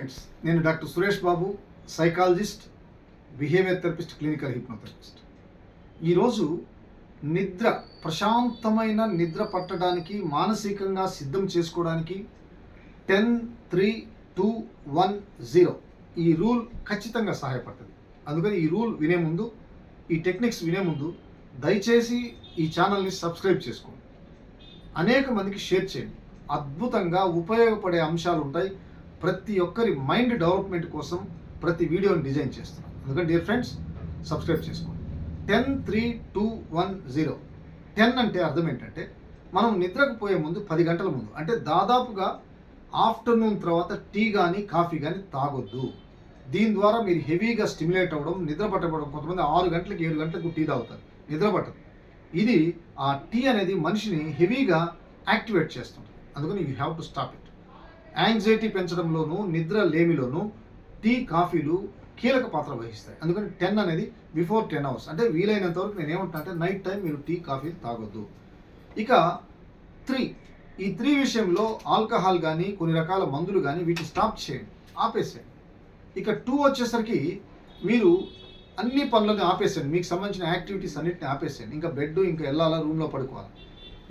Friends నేను doctor Suresh Babu psychologist behaviour therapist clinical hypnotherapist ఈరోజు నిద్ర ప్రశాంతమైన నిద్ర పట్టడానికి మానసికంగా సిద్ధం చేసుకోవడానికి ten three two one zero ఈ రూల్ ఖచ్చితంగా సహాయపడుతుంది. అందుకని ఈ రూల్ వినే ముందు ఈ టెక్నిక్స్ వినే ముందు దయచేసి ఈ ఛానల్ని సబ్స్క్రైబ్ చేసుకోండి. అనేక మందికి షేర్ చేయండి. అద్భుతంగా ఉపయోగపడే అంశాలు ఉంటాయి ప్రతి ఒక్కరి మైండ్ డెవలప్మెంట్ కోసం ప్రతి వీడియోని డిజైన్ చేస్తున్నాను అందుకని డియర్ ఫ్రెండ్స్ సబ్స్క్రైబ్ చేసుకోండి. Ten three two one zero. Ten అంటే అర్థం ఏంటంటే మనం నిద్రకు పోయే ముందు పది గంటల ముందు అంటే దాదాపుగా ఆఫ్టర్నూన్ తర్వాత టీ కానీ కాఫీ కానీ తాగొద్దు. దీని ద్వారా మీరు హెవీగా స్టిమ్యులేట్ అవ్వడం నిద్ర పట్టబడడం కొంతమంది ఆరు గంటలకు ఏడు గంటలకు టీ తాగుతారు. నిద్ర పట్టదు. ఇది ఆ టీ అనేది మనిషిని హెవీగా యాక్టివేట్ చేస్తుంది. అందుకని you have to stop it. Anxiety పెంచడంలోనూ నిద్ర లేమిలోనూ టీ కాఫీలు కీలక పాత్ర వహిస్తాయి. అందుకని టెన్ అనేది బిఫోర్ టెన్ అవర్స్. అంటే వీలైనంత వరకు నేను ఏమంటున్నా అంటే నైట్ టైం మీరు టీ కాఫీ తాగొద్దు. ఇక త్రీ. ఈ త్రీ విషయంలో ఆల్కహాల్ కానీ కొన్ని రకాల మందులు కానీ వీటిని స్టాప్ చేయండి. ఆపేసేయండి. ఇక టూ వచ్చేసరికి మీరు అన్ని పనులని ఆపేసేయండి. మీకు సంబంధించిన యాక్టివిటీస్ అన్నిటిని ఆపేసేయండి. ఇంకా బెడ్ ఇంకా వెళ్ళాలా రూమ్లో పడుకోవాలి.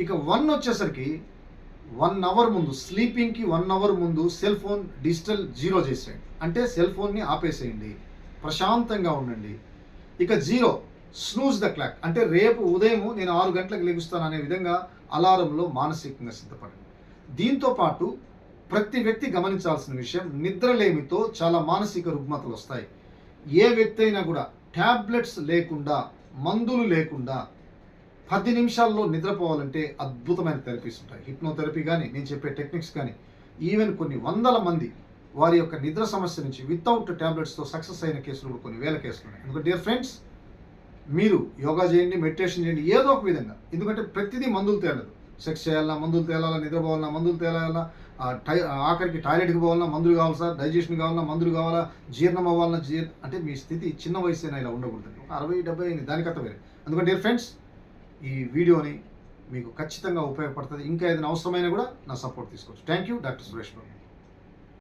ఇక వన్ వచ్చేసరికి వన్ అవర్ ముందు స్లీపింగ్కి వన్ అవర్ ముందు సెల్ ఫోన్ డిజిటల్ జీరో చేసేయండి. అంటే సెల్ ఫోన్ని ఆపేసేయండి. ప్రశాంతంగా ఉండండి. ఇక జీరో స్నూజ్ ద క్లాక్ అంటే రేపు ఉదయం నేను ఆరు గంటలకు లెగుస్తాను అనే విధంగా అలారంలో మానసికంగా సిద్ధపడండి. దీంతో పాటు ప్రతి వ్యక్తి గమనించాల్సిన విషయం నిద్రలేమితో చాలా మానసిక రుగ్మతలు వస్తాయి. ఏ వ్యక్తి అయినా కూడా ట్యాబ్లెట్స్ లేకుండా మందులు లేకుండా పది నిమిషాల్లో నిద్రపోవాలంటే అద్భుతమైన థెరపీస్ ఉంటాయి. హిప్నోథెరపీ కానీ నేను చెప్పే టెక్నిక్స్ కానీ ఈవెన్ కొన్ని వందల మంది వారి యొక్క నిద్ర సమస్య నుంచి వితౌట్ ట్యాబ్లెట్స్తో సక్సెస్ అయిన కేసులు కూడా కొన్ని వేల కేసులు ఉన్నాయి. ఎందుకంటే డియర్ ఫ్రెండ్స్ మీరు యోగా చేయండి మెడిటేషన్ చేయండి ఏదో ఒక విధంగా. ఎందుకంటే ప్రతిదీ మందులు తేలదు. సెక్స్ చేయాలన్నా మందులు తేలాలా నిద్రపోవాలన్నా మందులు తేలాలా టై ఆఖరికి టాయిలెట్కి పోవాలన్నా మందులు కావాలి సార్ డైజెషన్ కావాలన్నా మందులు కావాలా జీర్ణం అవ్వాలన్నా జీర్ అంటే మీ స్థితి చిన్న వయసు ఇలా ఉండకూడదు ఒక అరవై డెబ్బై అయింది దానికత్త వేరే. అందుకని డియర్ ఫ్రెండ్స్ ఈ వీడియోని మీకు ఖచ్చితంగా ఉపయోగపడుతుంది. ఇంకా ఏదైనా అవసరమైనా కూడా నా సపోర్ట్ తీసుకోవచ్చు. Thank you doctor Suresh Babu